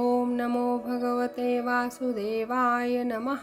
ॐ नमो भगवते वासुदेवाय नमः।